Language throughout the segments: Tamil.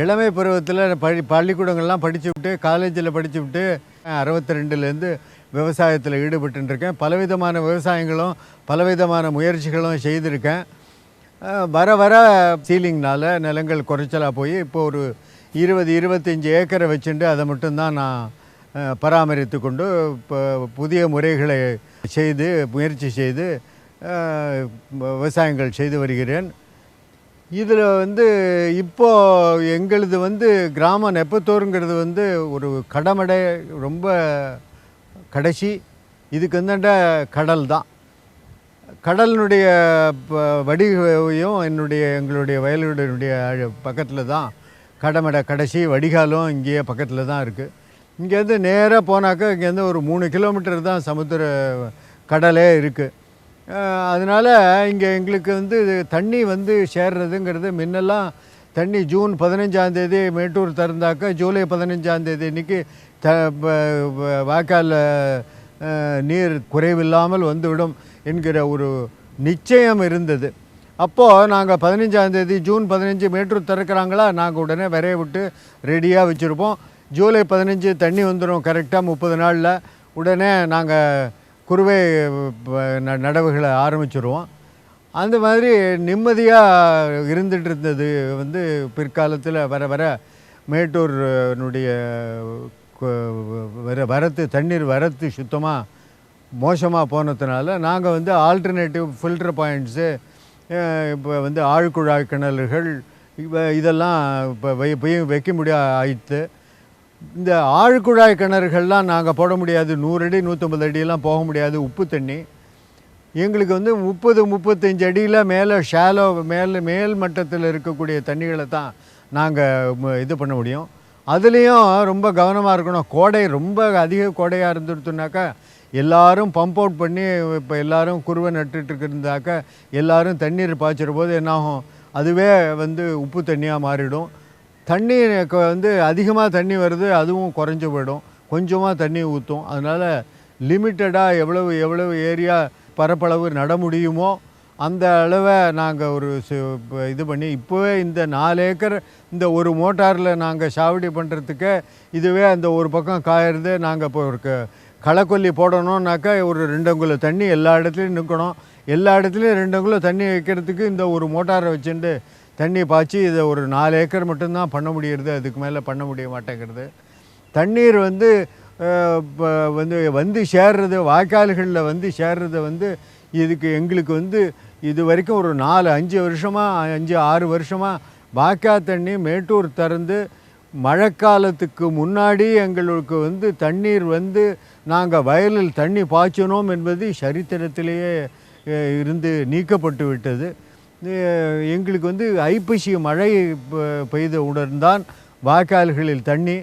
இளமை பருவத்தில் பள்ளி பள்ளிக்கூடங்கள்லாம் படித்து விட்டு காலேஜில் படித்து விட்டு அறுபத்தி ரெண்டுலேருந்து விவசாயத்தில் ஈடுபட்டுருக்கேன் பலவிதமான விவசாயங்களும் பலவிதமான முயற்சிகளும் செய்திருக்கேன். வர வர சீலிங்னால் நிலங்கள் குறைச்சலாக போய் இப்போ ஒரு இருபது இருபத்தஞ்சி ஏக்கரை வச்சுட்டு அதை மட்டும்தான் நான் பராமரித்து கொண்டு இப்போ புதிய முறைகளை செய்து முயற்சி செய்து விவசாயங்கள் செய்து வருகிறேன். இதில் வந்து இப்போது எங்களது வந்து கிராம நெப்பத்தோருங்கிறது வந்து ஒரு கடமடை ரொம்ப கடைசி. இதுக்கு வந்தாண்ட கடல் தான். கடலினுடைய ப- வடிவையும் என்னுடைய எங்களுடைய வயலுடைய பக்கத்தில் தான் கடமடை கடைசி வடிகாலும் இங்கேயே பக்கத்தில் தான் இருக்குது இங்கேருந்து நேராக போனாக்கா இங்கேருந்து ஒரு மூணு கிலோமீட்டர் தான் சமுத்திர கடலே இருக்குது அதனால் இங்கே எங்களுக்கு வந்து தண்ணி வந்து சேர்றதுங்கிறது முன்னெல்லாம் தண்ணி ஜூன் பதினஞ்சாந்தேதி மேட்டூர் திறந்தாக்கா ஜூலை பதினஞ்சாந்தேதி இன்றைக்கி த வ- நீர் குறைவில்லாமல் வந்துவிடும் என்கிற ஒரு நிச்சயம் இருந்தது. அப்போது நாங்கள் பதினஞ்சாந்தேதி ஜூன் பதினஞ்சு மேட்டூர் திறக்கிறாங்களா நாங்கள் உடனே விரைய விட்டு ரெடியாக வச்சுருப்போம். ஜூலை பதினஞ்சு தண்ணி வந்துடும் கரெக்டாக முப்பது நாளில். உடனே நாங்கள் குறுவை நடவுகளை ஆரம்பிச்சிருவோம். அந்த மாதிரி நிம்மதியாக இருந்துட்டு இருந்தது வந்து பிற்காலத்தில் வர வர மேட்டூர்னுடைய வர வரத்து தண்ணீர் வரத்து சுத்தமாக மோசமாக போனதுனால நாங்கள் வந்து ஆல்டர்னேட்டிவ் ஃபில்டர் பாயிண்ட்ஸு இப்போ வந்து ஆழ்குழாய் கிணறுகள் இதெல்லாம் இப்போ வை வைக்க முடியாது ஆயிடுத்து இந்த ஆழ்குழாய் கிணறுகள்லாம் நாங்கள் போட முடியாது. நூறு அடி நூற்றம்பது அடியெல்லாம் போக முடியாது உப்பு தண்ணி. எங்களுக்கு வந்து முப்பது முப்பத்தஞ்சு அடியில் மேலே ஷேலோ மேலே மேல் மட்டத்தில் இருக்கக்கூடிய தண்ணிகளை தான் நாங்கள் இது பண்ண முடியும். அதுலேயும் ரொம்ப கவனமாக இருக்கணும். கோடை ரொம்ப அதிக கோடையாக இருந்துருத்துனாக்கா எல்லாரும் பம்ப் அவுட் பண்ணி இப்போ எல்லாரும் குருவை நட்டுட்டு இருந்தாக்கா எல்லாரும் தண்ணீர் பாய்ச்சிற போது என்னாகும்? அதுவே வந்து உப்பு தண்ணியாக மாறிடும். தண்ணி க- வந்து அதிகமாக தண்ணி வருது அதுவும் குறைஞ்சி போயிடும். கொஞ்சமாக தண்ணி ஊற்றும் அதனால் லிமிட்டடாக எவ்வளவு எவ்வளவு ஏரியா பரப்பளவு நட முடியுமோ அந்த அளவை நாங்கள் ஒரு இது பண்ணி இப்போவே இந்த நாலு ஏக்கர் இந்த ஒரு மோட்டாரில் நாங்கள் சாவடி பண்ணுறதுக்கு இதுவே அந்த ஒரு பக்கம் காயறது நாங்கள் இப்போ ஒரு க- களைக்கொல்லி போடணும்னாக்கா ஒரு ரெண்டு தண்ணி எல்லா இடத்துலையும் நிற்கணும் எல்லா இடத்துலையும் ரெண்டு தண்ணி வைக்கிறதுக்கு இந்த ஒரு மோட்டாரை வச்சுட்டு தண்ணி பாய்ச்சி இதை ஒரு நாலு ஏக்கர் மட்டும்தான் பண்ண முடியறது அதுக்கு மேலே பண்ண முடிய மாட்டேங்கிறது. தண்ணீர் வந்து இப்போ வந்து வந்து சேர்றது வாய்க்கால்களில் வந்து சேர்றது வந்து இதுக்கு எங்களுக்கு வந்து இது வரைக்கும் ஒரு நாலு அஞ்சு வருஷமாக அஞ்சு ஆறு வருஷமாக வாய்க்கால் தண்ணி மேட்டூர் திறந்து மழைக்காலத்துக்கு முன்னாடி எங்களுக்கு வந்து தண்ணீர் வந்து நாங்கள் வயலில் தண்ணி பாய்ச்சினோம் என்பது சரித்திரத்திலேயே இருந்து நீக்கப்பட்டு விட்டது. எங்களுக்கு வந்து ஐப்பசி மழை பெய்த உடன்தான் வாய்க்கால்களில் தண்ணி.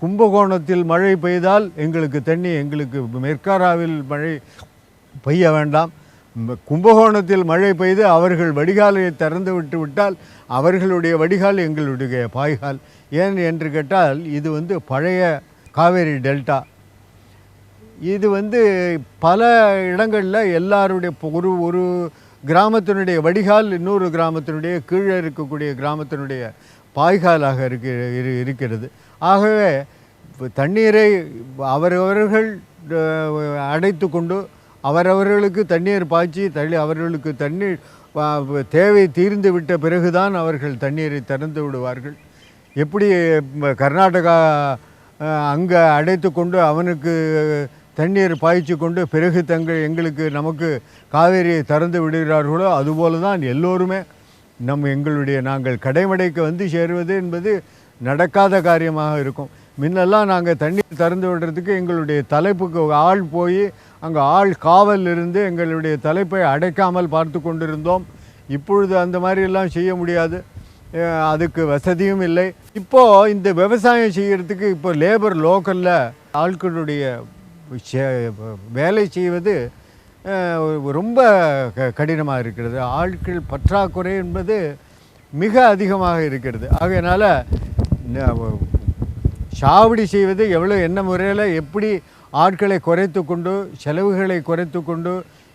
கும்பகோணத்தில் மழை பெய்தால் எங்களுக்கு தண்ணி எங்களுக்கு மெர்காராவில் மழை பெய்ய வேண்டாம். கும்பகோணத்தில் மழை பெய்து அவர்கள் வடிகாலை திறந்து விட்டு விட்டால் அவர்களுடைய வடிகால் எங்களுடைய பாய்கால். ஏன் என்று கேட்டால் இது வந்து பழைய காவேரி டெல்டா. இது வந்து பல இடங்களில் எல்லாருடைய ஒரு ஒரு கிராமத்தினுடைய வடிகால் இன்னொரு கிராமத்தினுடைய கீழே இருக்கக்கூடிய கிராமத்தினுடைய பாய்காலாக இருக்கு இரு- இருக்கிறது. ஆகவே தண்ணீரை அவரவர்கள் அடைத்து கொண்டு அவரவர்களுக்கு தண்ணீர் பாய்ச்சி தள்ளி அவர்களுக்கு தண்ணீர் தேவை தீர்ந்து விட்ட பிறகுதான் அவர்கள் தண்ணீரை திறந்து விடுவார்கள். எப்படி கர்நாடகா அங்கே அடைத்து கொண்டு அவனுக்கு தண்ணீர் பாய்ச்சி கொண்டு பிறகு தங்கள் எங்களுக்கு நமக்கு காவேரியை திறந்து விடுகிறார்களோ அதுபோல தான் எல்லோருமே நம் எங்களுடைய நாங்கள் கடைமடைக்கு வந்து சேருவது என்பது நடக்காத காரியமாக இருக்கும். முன்னெல்லாம் நாங்கள் தண்ணீர் திறந்து விடுறதுக்கு எங்களுடைய தலைப்புக்கு ஆள் போய் அங்கே ஆள் காவல் இருந்து எங்களுடைய தலைப்பை அடைக்காமல் பார்த்து கொண்டிருந்தோம். இப்பொழுது அந்த மாதிரியெல்லாம் செய்ய முடியாது. அதுக்கு வசதியும் இல்லை. இப்போது இந்த விவசாயம் செய்கிறதுக்கு இப்போ லேபர் லோக்கலில் ஆட்களுடைய வேலை செய்வது ரொம்ப க கடினமாக இருக்கிறது. ஆட்கள் பற்றாக்குறை என்பது மிக அதிகமாக இருக்கிறது. ஆகையினால் சாவடி செய்வது எவ்வளோ என்ன முறையில் எப்படி ஆட்களை குறைத்து கொண்டு செலவுகளை குறைத்து கொண்டு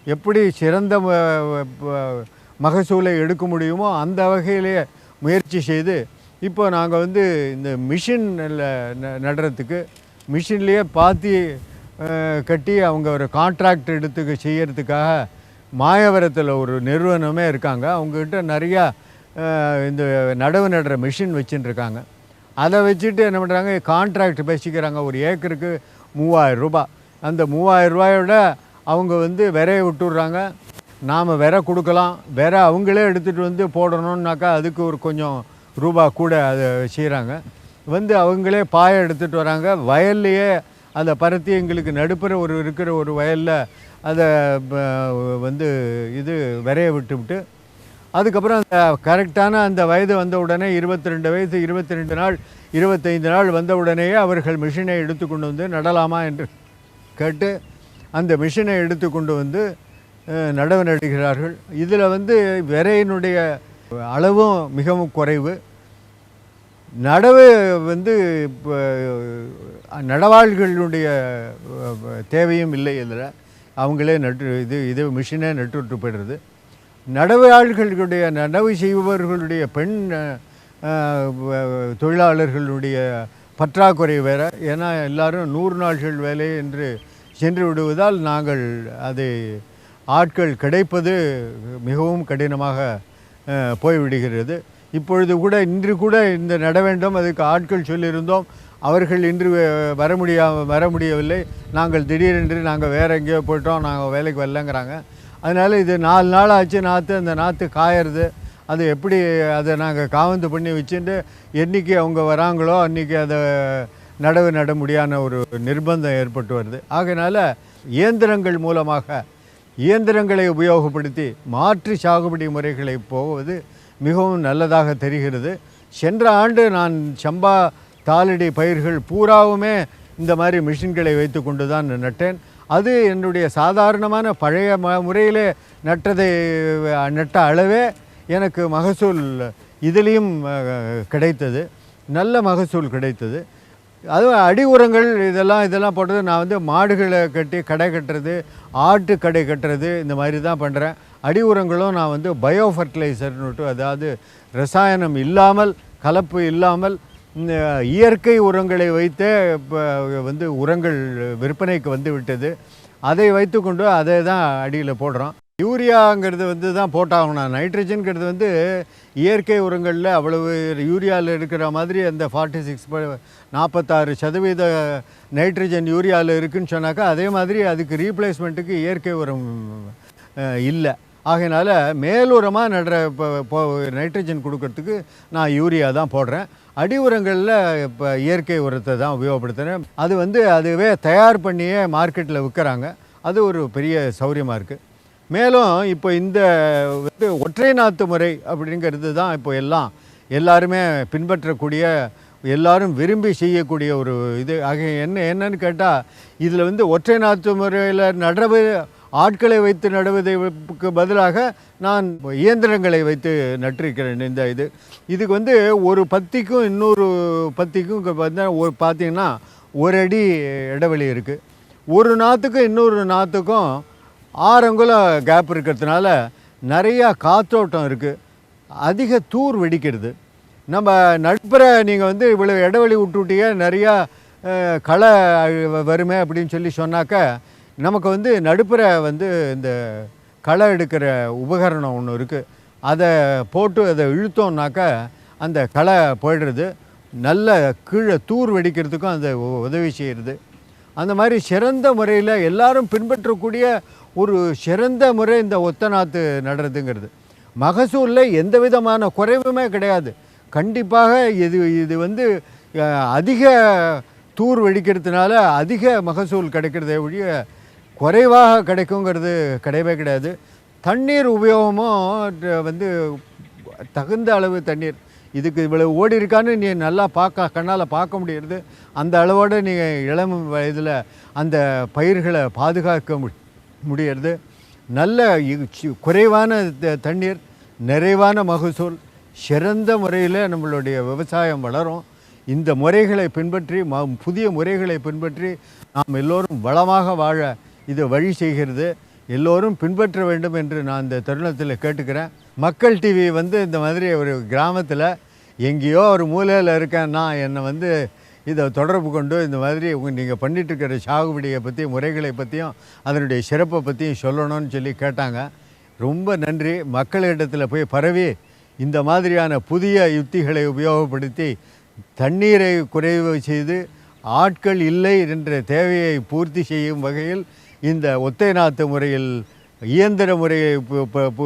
எப்படி சிறந்த மகசூலை எடுக்க முடியுமோ அந்த வகையிலே முயற்சி செய்து இப்போ நாங்கள் வந்து இந்த மிஷினில் நடுறதுக்கு மிஷின்லேயே பாத்தி கட்டி அவங்க ஒரு கான்ட்ராக்ட் எடுத்து செய்யறதுக்காக மாயவரத்தில் ஒரு நிறுவனமே இருக்காங்க. அவங்கக்கிட்ட நிறையா இந்த நடவு நடுற மிஷின் வச்சுட்டுருக்காங்க அதை வச்சுட்டு என்ன பண்ணுறாங்க கான்ட்ராக்ட் பேசிக்கிறாங்க. ஒரு ஏக்கருக்கு மூவாயிரம் ரூபாய். அந்த மூவாயிரம் ரூபாயோட அவங்க வந்து விரைய விட்டுடுறாங்க. நாம் விரை கொடுக்கலாம். விரை அவங்களே எடுத்துகிட்டு வந்து போடணுன்னாக்கா அதுக்கு ஒரு கொஞ்சம் ரூபா கூட அதை செய்கிறாங்க வந்து அவங்களே பாயை எடுத்துகிட்டு வராங்க. வயல்லையே அந்த பருத்தி எங்களுக்கு நடுப்புற ஒரு இருக்கிற ஒரு வயலில் அதை வந்து இது விரைய விட்டுவிட்டு அதுக்கப்புறம் அந்த கரெக்டான அந்த வயது வந்த உடனே இருபத்தி ரெண்டு வயசு இருபத்தி ரெண்டு நாள் இருபத்தைந்து நாள் வந்த உடனேயே அவர்கள் மிஷினை எடுத்து கொண்டு வந்து நடலாமா என்று கேட்டு அந்த மிஷினை எடுத்து கொண்டு வந்து நடவு நடுகிறார்கள் இதில் வந்து விரையினுடைய அளவும் மிகவும் குறைவு. நடவு வந்து இப்போ நடவாள்களுடைய தேவையும் இல்லை இதில் அவங்களே நட்டு இது இது மிஷினே நட்டுவிட்டு போயிடுறது. நடவாள்களுடைய நடவு செய்பவர்களுடைய பெண் தொழிலாளர்களுடைய பற்றாக்குறை வேறு. ஏன்னா எல்லாரும் நூறு நாள்கள் வேலை என்று சென்று விடுவதால் நாங்கள் அதை ஆட்கள் கிடைப்பது மிகவும் கடினமாக போய்விடுகிறது. இப்பொழுது கூட இன்று கூட இந்த நட வேண்டும் அதுக்கு ஆட்கள் சொல்லியிருந்தோம். அவர்கள் இன்று வர முடியாம வர முடியவில்லை. நாங்கள் திடீரென்று நாங்கள் வேறு எங்கேயோ போயிட்டோம். நாங்கள் வேலைக்கு வரலங்கிறாங்க. அதனால் இது நாலு நாள் ஆச்சு நாற்று அந்த நாற்று காயறது. அது எப்படி அதை நாங்கள் காவந்து பண்ணி வச்சுட்டு என்றைக்கு அவங்க வராங்களோ அன்றைக்கி அதை நடவு நட முடியாத ஒரு நிர்பந்தம் ஏற்பட்டு வருது. ஆகையினால இயந்திரங்கள் மூலமாக இயந்திரங்களை உபயோகப்படுத்தி மாற்று சாகுபடி முறைகளை போவது மிகவும் நல்லதாக தெரிகிறது. சென்ற ஆண்டு நான் சம்பா காலடி பயிர்கள் பூராவுமே இந்த மாதிரி மிஷின்களை வைத்து கொண்டு தான் நட்டேன். அது என்னுடைய சாதாரணமான பழைய ம முறையிலே நட்டதை நட்ட அளவே எனக்கு மகசூல் இதுலேயும் கிடைத்தது. நல்ல மகசூல் கிடைத்தது. அதுவும் அடி உரங்கள் இதெல்லாம் இதெல்லாம் போட்டது நான் வந்து மாடுகளை கட்டி கடை கட்டுறது ஆட்டு கடை கட்டுறது இந்த மாதிரி தான் பண்ணுறேன் அடி உரங்களும் நான் வந்து பயோ ஃபர்டிலைசர்னுட்டு அதாவது ரசாயனம் இல்லாமல் கலப்பு இல்லாமல் இயற்கை உரங்களை வைத்தே இப்போ வந்து உரங்கள் விற்பனைக்கு வந்து விட்டது. அதை வைத்துக்கொண்டு அதை தான் அடியில் போடுறோம். யூரியாங்கிறது வந்து தான் போட்டாகணும். நைட்ரஜன்கிறது வந்து இயற்கை உரங்களில் அவ்வளவு யூரியாவில் இருக்கிற மாதிரி அந்த ஃபார்ட்டி சிக்ஸ் நாற்பத்தாறு சதவீத நைட்ரஜன் யூரியாவில் இருக்குதுன்னு சொன்னாக்கா அதே மாதிரி அதுக்கு ரீப்ளேஸ்மெண்ட்டுக்கு இயற்கை உரம் இல்லை. ஆகையினால மேலுரமாக நடுற இப்போ நைட்ரஜன் கொடுக்கறதுக்கு நான் யூரியா தான் போடுறேன். அடி உரங்களில் இப்போ இயற்கை உரத்தை தான் உபயோகப்படுத்துகிறேன் அது வந்து அதுவே தயார் பண்ணியே மார்க்கெட்டில் விற்கிறாங்க அது ஒரு பெரிய சௌரியமாக இருக்குது மேலும் இப்போ இந்த வந்து ஒற்றை நாத்து முறை அப்படிங்கிறது தான் இப்போ எல்லாம் எல்லாருமே பின்பற்றக்கூடிய எல்லாரும் விரும்பி செய்யக்கூடிய ஒரு இது. ஆக என்ன என்னன்னு கேட்டால் இதில் வந்து ஒற்றை நாற்று முறையில் நடவு ஆட்களை வைத்து நடுவதற்கு பதிலாக நான் இயந்திரங்களை வைத்து நட்டிருக்கிறேன் இந்த இது. இதுக்கு வந்து ஒரு பத்திக்கும் இன்னொரு பத்திக்கும் ஒரு பார்த்தீங்கன்னா ஒரு அடி இடைவெளி இருக்குது ஒரு நாற்றுக்கும் இன்னொரு நாற்றுக்கும் ஆறங்குல கேப் இருக்கிறதுனால நிறையா காற்றோட்டம் இருக்குது அதிக தூர் வெடிக்கிறது. நம்ம நட்புற நீங்கள் வந்து இவ்வளோ இடைவெளி விட்டுவிட்டீங்க நிறையா களை வருமே அப்படின்னு சொல்லி சொன்னாக்க நமக்கு வந்து நடுப்புற வந்து இந்த களை எடுக்கிற உபகரணம் ஒன்று இருக்குது அதை போட்டு அதை இழுத்தோம்னாக்க அந்த களை போயிடுறது. நல்ல கீழே தூர் வெடிக்கிறதுக்கும் அந்த உ- உதவி செய்கிறது அந்த மாதிரி சிறந்த முறையில் எல்லாரும் பின்பற்றக்கூடிய ஒரு சிறந்த முறை இந்த ஒத்த நாற்று நடுறதுங்கிறது. மகசூலில் எந்த விதமான குறைவுமே கிடையாது. கண்டிப்பாக இது இது வந்து அதிக தூர் வெடிக்கிறதுனால அதிக மகசூல் கிடைக்கிறதே ஒழிய குறைவாக கிடைக்குங்கிறது கிடையவே கிடையாது. தண்ணீர் உபயோகமும் வந்து தகுந்த அளவு தண்ணீர். இதுக்கு இவ்வளவு ஓடி இருக்கான்னு நீ நல்லா பார்க்க கண்ணால் பார்க்க முடியறது. அந்த அளவோடு நீங்கள் இளம் வயதில் அந்த பயிர்களை பாதுகாக்க மு முடியறது. நல்ல குறைவான த- தண்ணீர் நிறைவான மகசூல் சிறந்த முறையில் நம்மளுடைய விவசாயம் வளரும். இந்த முறைகளை பின்பற்றி ம புதிய முறைகளை பின்பற்றி நாம் எல்லோரும் வளமாக வாழ இது வழி செய்கிறது. எல்லோரும் பின்பற்ற வேண்டும் என்று நான் இந்த தருணத்தில் கேட்டுக்கிறேன். மக்கள் டிவி வந்து இந்த மாதிரி ஒரு கிராமத்தில் எங்கேயோ ஒரு மூலையில் இருக்கேன்னா என்னை வந்து இதை தொடர்பு கொண்டு இந்த மாதிரி உங்கள் நீங்கள் பண்ணிகிட்ருக்கிற சாகுபடியை பற்றி முறைகளை பற்றியும் அதனுடைய சிறப்பை பற்றியும் சொல்லணும்னு சொல்லி கேட்டாங்க. ரொம்ப நன்றி. மக்களிடத்தில் போய் பரவி இந்த மாதிரியான புதிய யுக்திகளை உபயோகப்படுத்தி தண்ணீரை குறைவு செய்து ஆட்கள் இல்லை என்ற தேவையை பூர்த்தி செய்யும் வகையில் இந்த ஒத்தை நாத்து முறையில் இயந்திர முறையை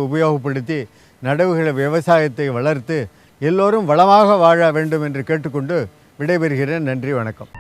உபயோகப்படுத்தி நடவுகளை விவசாயத்தை வளர்த்து எல்லோரும் வளமாக வாழ வேண்டும் என்று கேட்டுக்கொண்டு விடைபெறுகிறேன். நன்றி வணக்கம்.